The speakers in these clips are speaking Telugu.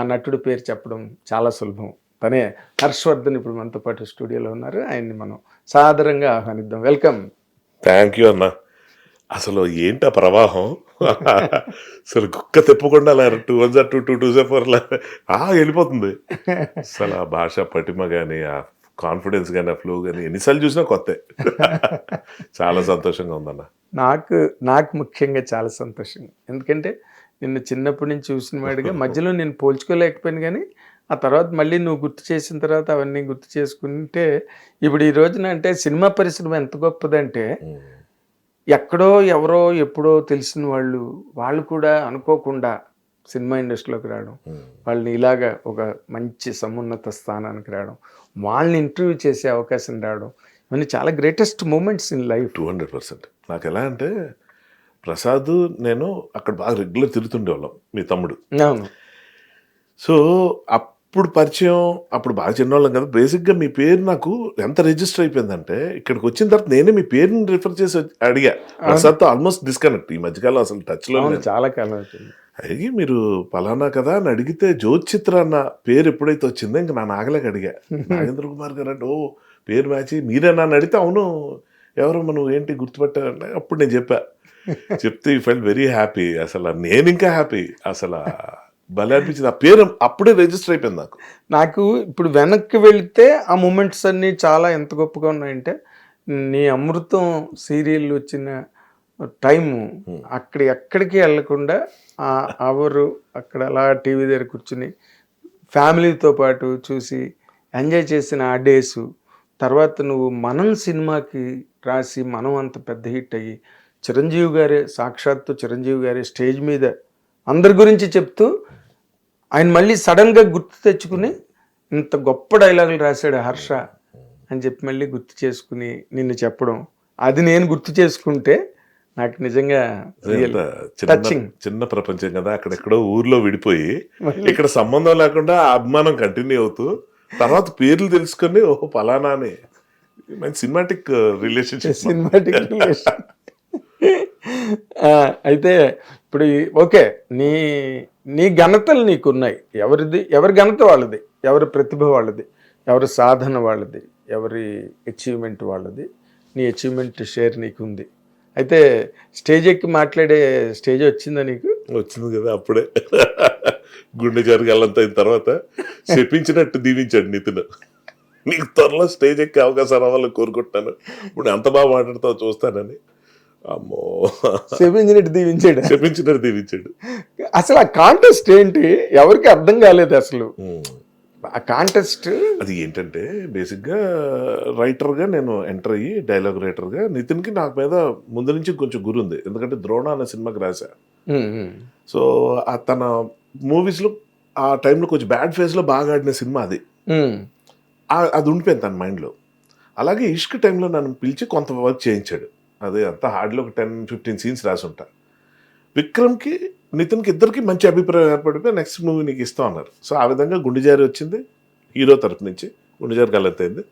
ఆ నటుడు పేరు చెప్పడం చాలా సులభం. తనే హర్షవర్ధన్ ఇప్పుడు మనతో పాటు స్టూడియోలో ఉన్నారు. ఆయన్ని మనం సాదరంగా ఆహ్వానిద్దాం. వెల్కమ్. థ్యాంక్ యూ అన్న. అసలు ఏంటి ఆ ప్రవాహం? అసలు కుక్క తిప్పకుండా అలా టూ వన్ జా టూ టూ టూ జా ఫోర్ ఆ వెళ్ళిపోతుంది. అసలు ఆ భాష పటిమ కానీ ఆ కాన్ఫిడెన్స్ కానీ ఆ ఫ్లో కానీ ఎన్నిసార్లు చూసినా కొత్త. చాలా సంతోషంగా ఉందన్న. నాకు నాకు ముఖ్యంగా చాలా సంతోషంగా ఎందుకంటే నిన్ను చిన్నప్పటి నుంచి చూసిన వాడిగా మధ్యలో నేను పోల్చుకోలేకపోయాను కానీ ఆ తర్వాత మళ్ళీ నువ్వు గుర్తు చేసిన తర్వాత అవన్నీ గుర్తు చేసుకుంటే ఇప్పుడు ఈ రోజున అంటే సినిమా పరిశ్రమ ఎంత గొప్పదంటే ఎక్కడో ఎవరో ఎప్పుడో తెలిసిన వాళ్ళు వాళ్ళు కూడా అనుకోకుండా సినిమా ఇండస్ట్రీలోకి రావడం వాళ్ళని ఇలాగా ఒక మంచి సమున్నత స్థానానికి రావడం వాళ్ళని ఇంటర్వ్యూ చేసే అవకాశం రావడం ఇవన్నీ చాలా greatest moments in life two hundred percent. నాకు ఎలా అంటే ప్రసాద్ నేను అక్కడ బాగా రెగ్యులర్ తిరుగుతుండేవాళ్ళం మీ తమ్ముడు. సో అప్పుడు పరిచయం అప్పుడు బాగా చిన్నవాళ్ళం కదా బేసిక్గా మీ పేరు నాకు ఎంత రిజిస్టర్ అయిపోయిందంటే ఇక్కడికి వచ్చిన తర్వాత నేనే మీ పేరుని రిఫర్ చేసి అడిగా. ప్రసాద్తో ఆల్మోస్ట్ డిస్కనెక్ట్ ఈ మధ్యకాలం అసలు టచ్లో చాలా కాలం అడిగి మీరు పలానా కదా అని అడిగితే జ్యోతిచిత్ర అన్న పేరు ఎప్పుడైతే వచ్చిందో ఇంకా నా నాగలేక అడిగా. నాగేంద్ర కుమార్ గారు అంటే ఓ పేరు మ్యాచ్. మీరేనా అని అడిగితే అవును ఎవరు మనం ఏంటి గుర్తుపెట్టారంటే అప్పుడు నేను చెప్పా. చెప్తే ఈ ఫెల్ వెరీ హ్యాపీ అసలు నేను ఇంకా హ్యాపీ అసలు భలే అనిపించింది. ఆ పేరు అప్పుడే రిజిస్టర్ అయిపోయింది నాకు. నాకు ఇప్పుడు వెనక్కి వెళితే ఆ మూమెంట్స్ అన్నీ చాలా ఎంత గొప్పగా ఉన్నాయంటే నీ అమృతం సీరియల్ వచ్చిన టైము అక్కడ ఎక్కడికి వెళ్ళకుండా ఆ అవరు అక్కడ అలా టీవీ దగ్గర కూర్చుని ఫ్యామిలీతో పాటు చూసి ఎంజాయ్ చేసిన ఆ డేసు తర్వాత నువ్వు మనం సినిమాకి రాసి మనం అంత పెద్ద హిట్ అయ్యి చిరంజీవి గారే సాక్షాత్తు చిరంజీవి గారే స్టేజ్ మీద అందరి గురించి చెప్తూ ఆయన మళ్ళీ సడన్గా గుర్తు తెచ్చుకుని ఇంత గొప్ప డైలాగులు రాశాడు హర్ష అని చెప్పి మళ్ళీ గుర్తు చేసుకుని నిన్ను చెప్పడం. అది నేను గుర్తు చేసుకుంటే నాకు నిజంగా ఎంత చిన్న ప్రపంచం కదా అక్కడెక్కడో ఊర్లో విడిపోయి ఇక్కడ సంబంధం లేకుండా ఆ అభిమానం కంటిన్యూ అవుతూ తర్వాత పేర్లు తెలుసుకొని ఓహో పలానా అని మంచి సినిమాటిక్ రిలేషన్షిప్ సినిమాటిక్ రిలేషన్ అయితే ఇప్పుడు ఓకే నీ నీ ఘనతలు నీకున్నాయి. ఎవరిది? ఎవరి ఘనత వాళ్ళది? ఎవరి ప్రతిభ వాళ్ళది? ఎవరి సాధన వాళ్ళది? ఎవరి అచీవ్మెంట్ వాళ్ళది? నీ అచీవ్మెంట్ షేర్ నీకుంది. అయితే స్టేజ్ ఎక్కి మాట్లాడే స్టేజ్ వచ్చిందా నీకు? వచ్చింది కదా అప్పుడే. గుండె జరగాలంత అయిన తర్వాత చెప్పించినట్టు దీవించాడు నితిన్. నీకు త్వరలో స్టేజ్ ఎక్కే అవకాశం రావాలని కోరుకుంటున్నాను. ఇప్పుడు ఎంత బాగా మాట్లాడతావు చూస్తానని. అమ్మో. సెవెంజినట్టు దీవించాడు? చెప్పించినట్టు దీవించాడు. అసలు ఆ కాంటెస్ట్ ఏంటి? ఎవరికి అర్థం కాలేదు అసలు. ఆ కాంటెస్ట్ అది ఏంటంటే బేసిక్గా రైటర్గా నేను ఎంటర్ అయ్యి డైలాగ్ రైటర్గా నితిన్కి నాకు మీద ముందు నుంచి కొంచెం గురి ఉంది. ఎందుకంటే ద్రోణ అనే సినిమాకి రాశా. సో తన మూవీస్లో ఆ టైంలో కొంచెం బ్యాడ్ ఫేజ్లో బాగా ఆడిన సినిమా అది. అది ఉండిపోయింది తన మైండ్లో అలాగే ఇష్క్ టైంలో నన్ను పిలిచి కొంత వర్క్ చేయించాడు. అదే అంతా హార్డ్లో ఒక టెన్ ఫిఫ్టీన్ సీన్స్ రాసి ఉంటా విక్రమ్కి నితిన్కి ఇద్దరికి మంచి అభిప్రాయం ఏర్పడిపోయి నెక్స్ట్ మూవీ నీకు ఇస్తాం అన్నారు. సో ఆ విధంగా గుండెజారి వచ్చింది. హీరో తరపు నుంచి గుండెజారి గల్లతైంది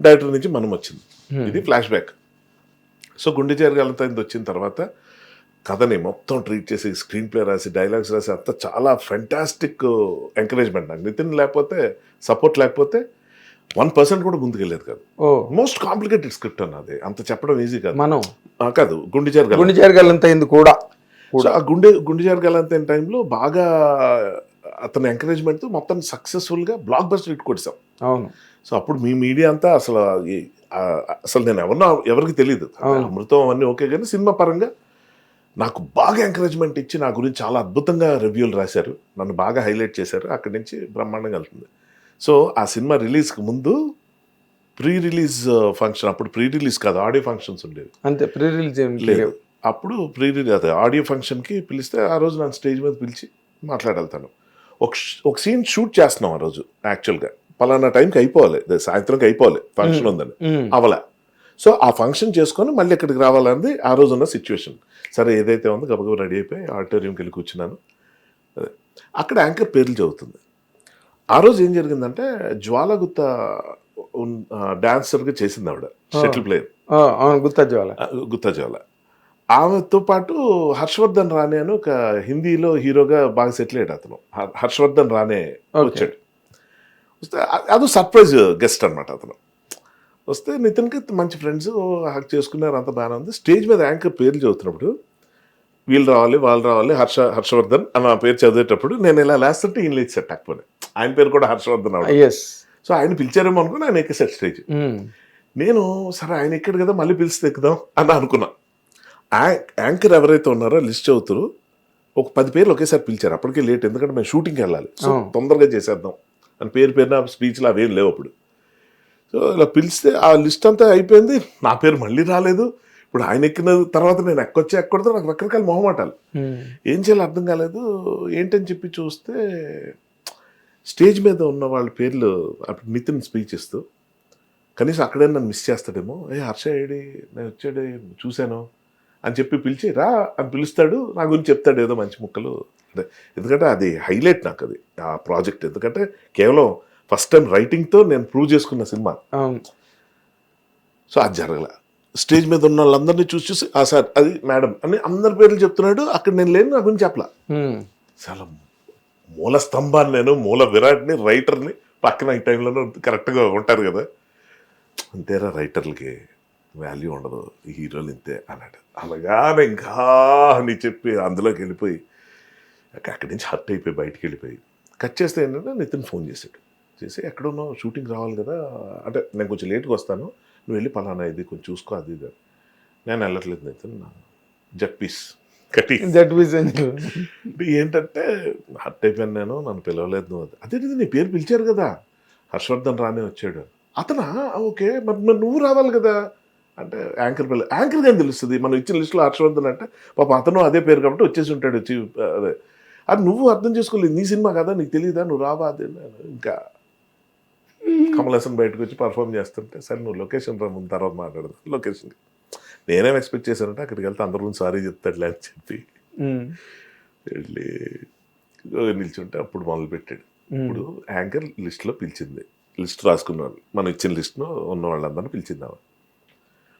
డైరెక్టర్ నుంచి మనం వచ్చింది. ఇది ఫ్లాష్ బ్యాక్. సో గుండెజారి గల్లతైంది వచ్చిన తర్వాత కథని మొత్తం ట్రీట్ చేసి స్క్రీన్ ప్లే రాసి డైలాగ్స్ రాసి అంతా చాలా ఫెంటాస్టిక్ ఎంకరేజ్మెంట్ నాకు. నితిన్ లేకపోతే సపోర్ట్ లేకపోతే వన్ పర్సెంట్ కూడా ముందుకెళ్ళేది కాదు. ఓ. మోస్ట్ కాంప్లికేటెడ్ స్క్రిప్ట్ అన్నది అంత చెప్పడం ఈజీ కాదు. మనం. కాదు గుండెజారి గల్ల గుండె జరగాలంత అయింది కూడా. ఆ గుండె గుండెజారి గల్లంతైన టైంలో బాగా అతని ఎంకరేజ్మెంట్తో మొత్తం సక్సెస్ఫుల్గా బ్లాక్ బస్టర్ హిట్ కొట్టాం అవును. సో అప్పుడు మీ మీడియా అంతా అసలు అసలు నేను ఎవరినో ఎవరికి తెలియదు. అమృతం అవన్నీ ఓకే కానీ సినిమా పరంగా నాకు బాగా ఎంకరేజ్మెంట్ ఇచ్చి నా గురించి చాలా అద్భుతంగా రివ్యూలు రాశారు. నన్ను బాగా హైలైట్ చేశారు. అక్కడి నుంచి బ్రహ్మాండంగా వెళ్తుంది. సో ఆ సినిమా రిలీజ్కి ముందు ప్రీ రిలీజ్ ఫంక్షన్ అప్పుడు ప్రీ రిలీజ్ కాదు ఆడియో ఫంక్షన్స్ ఉండేవి. అంతే ప్రీ రిలీజ్ లేదు. అప్పుడు ప్రీ రిలీజ్ అదే ఆడియో ఫంక్షన్కి పిలిస్తే ఆ రోజు నన్ను స్టేజ్ మీద పిలిచి మాట్లాడతాను ఒక ఒక సీన్ షూట్ చేస్తున్నాం ఆ రోజు యాక్చువల్గా. పలానా టైంకి అయిపోవాలి సాయంత్రంకి అయిపోవాలి ఫంక్షన్ ఉందని. అవలే. సో ఆ ఫంక్షన్ చేసుకొని మళ్ళీ ఇక్కడికి రావాలన్నది ఆ రోజు ఉన్న సిచ్యువేషన్. సరే ఏదైతే ఉందో గబగబా రెడీ అయిపోయి ఆడిటోరియంకి వెళ్ళి కూర్చున్నాను. అక్కడ యాంకర్ పేర్లు చదువుతుంది. ఆ రోజు ఏం జరిగిందంటే జ్వాలగుత్త డాన్సర్గా చేసింది ఆవిడ. Shuttle player. గుత్తా జ్వాల. గుత్తా జ్వాల. ఆమెతో పాటు హర్షవర్ధన్ రాణే అని ఒక హిందీలో హీరోగా బాగా సెటిల్ అయ్యాడు అతను. హర్షవర్ధన్ Okay. వచ్చాడు. వస్తే అది సర్ప్రైజ్ గెస్ట్ అన్నమాట అతను. వస్తే నితిన్కి మంచి ఫ్రెండ్స్ హక్ చేసుకున్నారు అంత బాగానే ఉంది. స్టేజ్ మీద యాంకర్ పేర్లు చదువుతున్నప్పుడు వీళ్ళు రావాలి వాళ్ళు రావాలి హర్ష హర్షవర్ధన్ అని ఆ పేరు చదివేటప్పుడు నేను ఇలా లేస్తుంటే ఈయన సెట్ అక్కపోయి ఆయన పేరు కూడా హర్షవర్ధన్ ఎస్ సో ఆయన పిలిచారేమో అనుకుని ఆయన ఎక్కేసాడు స్టేజ్. నేను సరే ఆయన ఎక్కడ కదా మళ్ళీ పిలిస్తే ఎక్కుదాం అని అనుకున్నా. యాంకర్ ఎవరైతే ఉన్నారో లిస్ట్ అవుతారు ఒక పది పేర్లు ఒకేసారి పిలిచారు. అప్పటికే లేట్ ఎందుకంటే మేము షూటింగ్కి వెళ్ళాలి. So Oh. తొందరగా చేసేద్దాం. అని పేరు పేరున స్పీచ్లు అవేం లేవు అప్పుడు. సో ఇలా పిలిస్తే ఆ లిస్ట్ అంతా అయిపోయింది. నా పేరు మళ్ళీ రాలేదు. ఇప్పుడు ఆయన ఎక్కిన తర్వాత నేను ఎక్కొచ్చి ఎక్కడతో నాకు రకరకాల మొహమాటాలు. ఏం చేయాలో అర్థం కాలేదు. ఏంటని చెప్పి చూస్తే స్టేజ్ మీద ఉన్న వాళ్ళ పేర్లు అప్పుడు నితిన్ స్పీచ్ ఇస్తూ కనీసం అక్కడే నన్ను మిస్ చేస్తాడేమో. ఏ హర్ష ఏడి? నేను వచ్చాడు చూశాను. అని చెప్పి పిలిచి రా అని పిలుస్తాడు. నా గురించి చెప్తాడు ఏదో మంచి ముక్కలు. అదే ఎందుకంటే అది హైలైట్ నాకు అది ఆ ప్రాజెక్ట్. ఎందుకంటే కేవలం ఫస్ట్ టైం రైటింగ్తో నేను ప్రూవ్ చేసుకున్న సినిమా. సో అది జరగల. స్టేజ్ మీద ఉన్న వాళ్ళందరినీ చూసి చూసి ఆ సార్ అది మేడం అని అందరి పేర్లు చెప్తున్నాడు. అక్కడ నేను లేను నా గురించి చెప్పలా. చాలా మూల స్తంభాన్ని నేను మూల విరాట్ని రైటర్ని పక్కన ఈ టైంలోనూ కరెక్ట్గా ఉంటారు కదా. అంతేరా రైటర్లకి వాల్యూ ఉండదు హీరోలు ఇంతే అన్నాడు. అలాగానే ఇంకా అని చెప్పి అందులోకి వెళ్ళిపోయి అక్కడి నుంచి హర్ట్ అయిపోయి బయటికి వెళ్ళిపోయి. కట్ చేస్తే ఏంటంటే నితిన్ ఫోన్ చేశాడు. చేసి ఎక్కడున్నావు షూటింగ్ రావాలి కదా అంటే నేను కొంచెం లేట్గా వస్తాను నువ్వు వెళ్ళి పలానా ఇది కొంచెం చూసుకో అది ఇది నేను వెళ్ళట్లేదు నితిన్ జట్ పీస్ ఏంటంటే హర్ట్ అయిపోయాను నేను నన్ను పిలవలేదు నువ్వు అది. అదే నీ పేరు పిలిచారు కదా. హర్షవర్ధన్ రానే వచ్చాడు. అతనా? ఓకే మరి మరి నువ్వు రావాలి కదా. అంటే యాంకర్ పిల్ల యాంకర్ కానీ తెలుస్తుంది. మనం ఇచ్చిన లిస్టులో హర్షవర్ధన్ అంటే పాప అతను అదే పేరు కాబట్టి వచ్చేసి ఉంటాడు వచ్చి అదే. అది నువ్వు అర్థం చేసుకోలేదు. నీ సినిమా కదా నీకు తెలియదా నువ్వు రావా? అదే ఇంకా కమల్ హాసన్ బయటకు వచ్చి పర్ఫామ్ చేస్తుంటే సరే నువ్వు లొకేషన్ రా ముందు తర్వాత మాట్లాడదు. లొకేషన్ నేనేం ఎక్స్పెక్ట్ చేశానంటే అక్కడికి వెళ్తే అందరూ సారీ చెప్తాడులే అని చెప్పి వెళ్ళి నిల్చుంటే అప్పుడు మొదలు పెట్టాడు. ఇప్పుడు యాంకర్ లిస్ట్లో పిలిచింది. లిస్ట్ రాసుకున్నాను మనం ఇచ్చిన లిస్ట్లో ఉన్న వాళ్ళందరినీ పిలిచింది ఆమె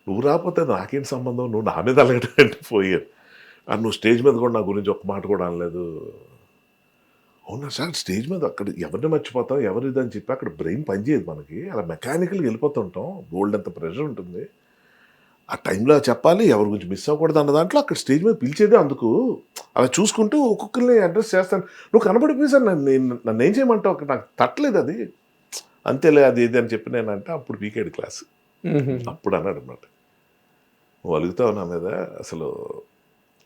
నువ్వు రాకపోతే నాకేంటి సంబంధం? నువ్వు నా మీద అలగడం అంటే పోయాను ఆ నువ్వు స్టేజ్ మీద కూడా నా గురించి ఒక్క మాట కూడా అనలేదు. అవునా సార్? స్టేజ్ మీద అక్కడ ఎవరిని మర్చిపోతాం? ఎవరు ఇదని చెప్పి అక్కడ బ్రెయిన్ పనిచేయదు మనకి. అలా మెకానికల్గా వెళ్ళిపోతుంటాం. గోల్డ్ అంత ప్రెషర్ ఉంటుంది. ఆ టైంలో చెప్పాలి ఎవరి గురించి మిస్ అవ్వకూడదు అన్న దాంట్లో అక్కడ స్టేజ్ మీద పిలిచేదే అందుకు. అలా చూసుకుంటూ ఒక్కొక్కరిని అడ్రస్ చేస్తాను. నువ్వు కనబడిపోయి సార్ నన్ను నేను- నన్ను ఏం చేయమంటావు? నాకు తట్టలేదు అది. అంతేలే అది ఇది అని చెప్పి నేను అంటే అప్పుడు వీకెడ్ క్లాస్ అప్పుడు అన్నాడు అనమాట నువ్వు అలుగుతావు నా మీద? అసలు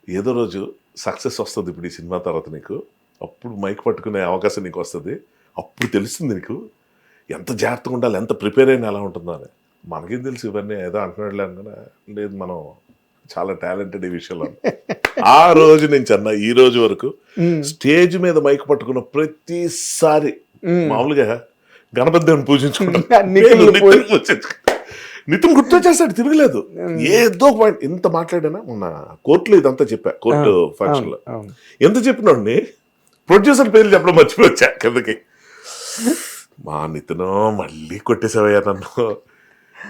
ఏదో రోజు సక్సెస్ వస్తుంది ఇప్పుడు ఈ సినిమా తర్వాత నీకు. అప్పుడు మైక్ పట్టుకునే అవకాశం నీకు వస్తుంది. అప్పుడు తెలుస్తుంది నీకు. ఎంత జాగ్రత్తగా ఉండాలి ఎంత ప్రిపేర్ అయినా ఎలా ఉంటుందో అని. మనకేం తెలుసు ఇవన్నీ? ఏదో అంటున్నాడులే అనుకున్నా లేదు మనం చాలా టాలెంటెడ్ ఈ విషయంలో ఆ రోజు నుంచి అన్న ఈ రోజు వరకు స్టేజ్ మీద మైక్ పట్టుకున్న ప్రతిసారి మామూలుగా గణపతి దేవుని పూజించుకుంటాం. నిఖిల్ నితిన్. నితిన్ గుర్తొచ్చేస్తాడు తిరగలేదు. ఏదో point ఇంత మాట్లాడానా? మొన్న కోర్టులో ఇదంతా చెప్పా కోర్టు ఫంక్షన్లో ఎంత చెప్పినోడిని? ప్రొడ్యూసర్ పేర్లు చెప్పడం మర్చిపోవచ్చా కిందకి. మా నితిన్ మళ్ళీ కొట్టేసావయ్యా నన్ను.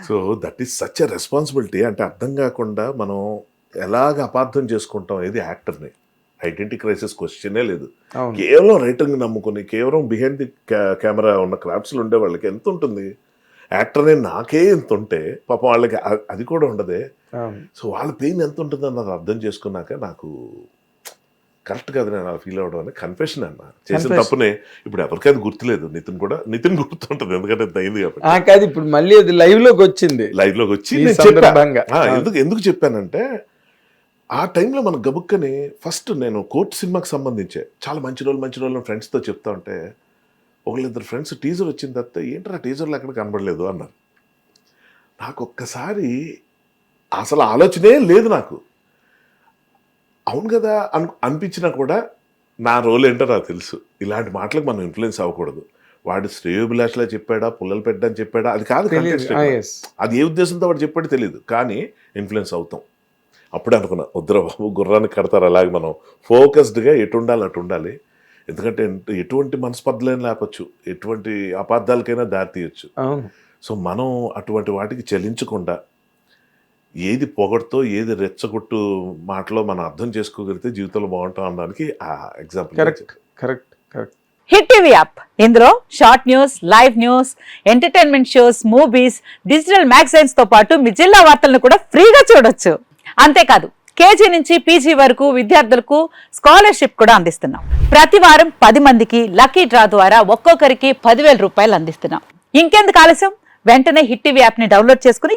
So that is such a responsibility అంటే అర్థం కాకుండా మనం ఎలాగ అపార్థం చేసుకుంటాం ఏది యాక్టర్ని? ఐడెంటిటీ క్రైసిస్ క్వశ్చనే లేదు. కేవలం రైటింగ్ నమ్ముకుని కేవలం బిహైండ్ ది కెమెరా ఉన్న క్రాఫ్ట్స్లో ఉండే వాళ్ళకి ఎంత ఉంటుంది? యాక్టర్ అనే నాకే ఎంత ఉంటే పాపం వాళ్ళకి అది కూడా ఉండదే. సో వాళ్ళ పెయిన్ ఎంత ఉంటుందో అన్నది అర్థం చేసుకున్నాక నాకు కరెక్ట్ కాదు నేను అలా ఫీల్ అవడం అని కన్ఫెషన్ అన్న చేసిన. తప్పునే ఇప్పుడు ఎవరికైనా గుర్తులేదు. నితిన్ కూడా నితిన్ గుర్తుంటుంది ఎందుకంటే ఇంత అయింది కాబట్టి. ఆ, కాదు ఇప్పుడు మళ్ళీ అది లైవ్లోకి వచ్చింది. లైవ్లోకి వచ్చి. ఆ, ఎందుకు ఎందుకు చెప్పానంటే ఆ టైంలో మన గబుక్కని ఫస్ట్ నేను కోర్టు సినిమాకి సంబంధించే చాలా మంచి రోజులు మంచి రోజులు ఫ్రెండ్స్తో చెప్తా ఉంటే ఒకళ్ళిద్దరు ఫ్రెండ్స్ టీజర్ వచ్చిన తర్వాత ఏంట్రా టీజర్లు ఎక్కడ కనబడలేదు అన్నారు. నాకు ఒక్కసారి అసలు ఆలోచనే లేదు నాకు. అవును కదా అను అనిపించినా కూడా నా రోల్ ఏంటో నాకు తెలుసు. ఇలాంటి మాటలకు మనం ఇన్ఫ్లుయెన్స్ అవ్వకూడదు. వాడు శ్రేయోభిలాష్లా చెప్పాడా పుల్లలు పెట్టని చెప్పాడా అది కాదు yes. అది ఏ ఉద్దేశంతో వాడు చెప్పాడు తెలియదు కానీ ఇన్ఫ్లుయెన్స్ అవుతాం. అప్పుడే అనుకున్నా వద్దురా బాబు గుర్రానికి కడతారు అలాగే మనం ఫోకస్డ్గా ఎటు ఉండాలి అటు ఉండాలి. ఎందుకంటే ఎటు- ఎటువంటి మనస్పర్ధలైనా లేపచ్చు. ఎటువంటి అపార్థాలకైనా దారి తీయచ్చు. సో మనం అటువంటి వాటికి చెల్లించకుండా ఏది పొగడుతో ఏది రెచ్చగొట్టు మాటలో మనం అర్థం చేసుకోగలిగితే జీవితంలో బాగుంటాం అనడానికి ఆ example correct correct correct hit TV app. ఇందులో short news live news entertainment shows movies digital మ్యాగజైన్స్తో పాటు మీ జిల్లా వార్తలను కూడా ఫ్రీగా చూడొచ్చు. అంతేకాదు కేజీ నుంచి పీజీ వరకు విద్యార్థులకు స్కాలర్షిప్ కూడా అందిస్తున్నాం. ప్రతి వారం పది మందికి లక్కీ డ్రా ద్వారా ఒక్కొక్కరికి పదివేల రూపాయలు అందిస్తున్నాం. ఇంకెందుకు ఆలస్యం? వెంటనే హిట్ టీవీ యాప్ని డౌన్లోడ్ చేసుకుని